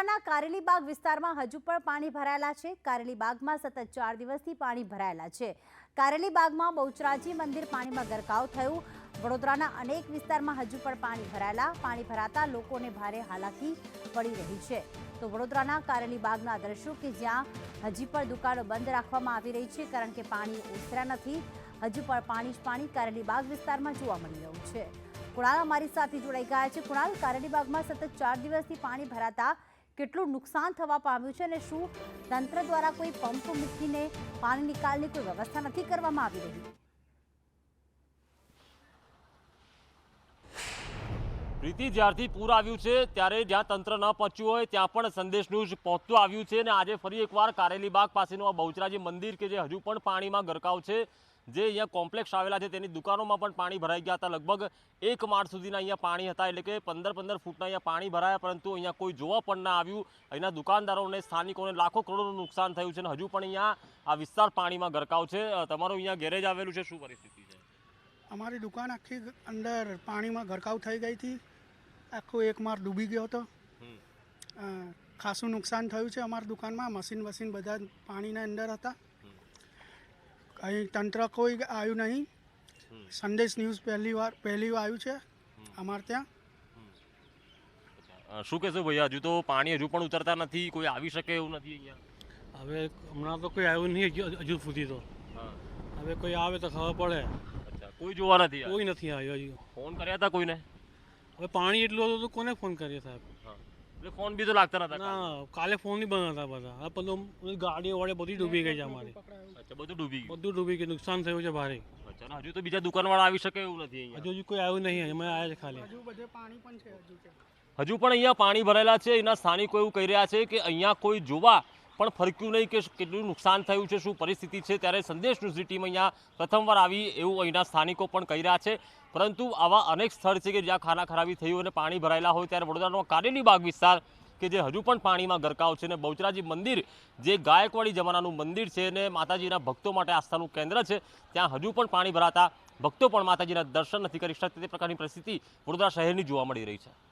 વડોદરાના કારેલીબાગ વિસ્તારમાં હજુ પણ પાણી ભરાયેલા છે. કારેલીબાગમાં સતત ચાર દિવસથી પાણી ભરાયેલા છે. કારેલીબાગમાં બહુચરાજી મંદિર પાણીમાં ગરકાવ થયું. વડોદરાના અનેક વિસ્તારમાં હજુ પણ પાણી ભરાયેલા. પાણી ભરાતા લોકોને ભારે હાલાકી પડી રહી છે. તો વડોદરાના કારેલીબાગના દ્રશ્યો કે જ્યાં હજી પણ દુકાનો બંધ રાખવામાં આવી રહી છે, કારણ કે પાણી ઓસર્યા નથી, હજુ પણ પાણી જ પાણી કારેલીબાગ વિસ્તારમાં જોવા મળી રહ્યું છે. કુણાલ અમારી સાથે જોડાઈ ગયા છે. કુણાલ, કારેલીબાગમાં સતત ચાર દિવસથી પાણી ભરાતા કેટલું નુકસાન થવા પામ્યું છે અને શું તંત્ર દ્વારા કોઈ પંપ મૂકીને પાણી નિકાલની કોઈ વ્યવસ્થા નથી કરવામાં આવી રહી? પ્રીતિ, જ્યારથી પૂર આવ્યું છે, ત્યારે જ્યાં તંત્ર ન પહોંચ્યું હોય, ત્યાં પણ સંદેશનું જ પહોંચતું આવ્યું છે. અને આજે ફરી એકવાર કારેલીબાગ પાસેનું આ બહુચરાજી મંદિર કે જે હજુ પણ પાણીમાં ગરકાવ છે જે અહીંયા કોમ્પ્લેક્સ આવેલા છે તેની દુકાનોમાં પણ પાણી ભરાઈ ગયા હતા. લગભગ એક માર્ચ સુધીના અહીંયા પાણી હતા એટલે કે પંદર પંદર ફૂટના અહીંયા પાણી ભરાયા પરંતુ અહીંયા કોઈ જોવા પણ ના આવ્યું. અહીંના દુકાનદારોને સ્થાનિકોને લાખો કરોડનું નુકસાન થયું છે અને હજુ પણ અહીંયા આ વિસ્તાર પાણીમાં ગરકાવ છે. તમારું અહીંયા ગેરેજ આવેલું છે શું પરિસ્થિતિ છે? અમારી દુકાન આખી અંદર પાણીમાં ગરકાવ થઈ ગઈ હતી. આખો એક માર ડૂબી ગયો હતો. ખાસું નુકસાન થયું છે અમારી દુકાનમાં. મશીન વસીન બધા પાણીના અંદર હતા. અહીં તંત્ર કોઈ આવ્યું નહીં. સંદેશ ન્યૂઝ પહેલી વાર પહેલી વાર આવ્યું છે અમારે ત્યાં. શું કહેશો ભાઈ હજુ તો પાણી હજુ પણ ઉતરતા નથી કોઈ આવી શકે એવું નથી અહીંયા? હવે હમણાં તો કોઈ આવ્યું નહીં હજુ હજુ સુધી તો. હવે કોઈ આવે તો ખબર પડે. અચ્છા. કોઈ જોવા નથી કોઈ નથી આવ્યો હજુ. ફોન કર્યા હતા કોઈને? હવે પાણી એટલું હતું તો કોને ફોન કર્યો સાહેબ? એટલે ફોન બી તો લાગતા નતા ના કાલે ફોન નહીં બંધ હતા બધા આ બધું ગાડી વાળે બધી ડૂબી ગઈ છે અમારી. અચ્છા બધું ડૂબી ગયું. બધું ડૂબી ગયું નુકસાન થયું છે ભારે. અચ્છા હજુ તો બીજા દુકાનવાળા આવી શકે એવું નથી હજુ હજુ કોઈ આવ્યું નહીં અમે આવ્યા છે ખાલી. હજુ બધે પાણી પણ છે હજુ છે. હજુ પણ અહીંયા પાણી ભરેલા છે એના સ્થાનિકો એવું કહી રહ્યા છે કે અહીંયા કોઈ જોવા પણ ફરક્યું નહીં કે કેટલું નુકસાન થયું છે, શું પરિસ્થિતિ છે, ત્યારે સંદેશ ન્યૂઝની ટીમ અહીંયા પ્રથમવાર આવી એવું અહીંના સ્થાનિકો પણ કહી રહ્યા છે. પરંતુ આવા અનેક સ્થળ છે કે જ્યાં ખાના ખરાબી થયું અને પાણી ભરાયેલા હોય, ત્યારે વડોદરાનો કારેલી બાગ વિસ્તાર કે જે હજુ પણ પાણીમાં ગરકાવ છે અને બહુચરાજી મંદિર, જે ગાયકવાડી જમાનાનું મંદિર છે અને માતાજીના ભક્તો માટે આસ્થાનું કેન્દ્ર છે, ત્યાં હજુ પણ પાણી ભરાતા ભક્તો પણ માતાજીના દર્શન નથી કરી શકતા. તે પ્રકારની પરિસ્થિતિ વડોદરા શહેરની જોવા મળી રહી છે.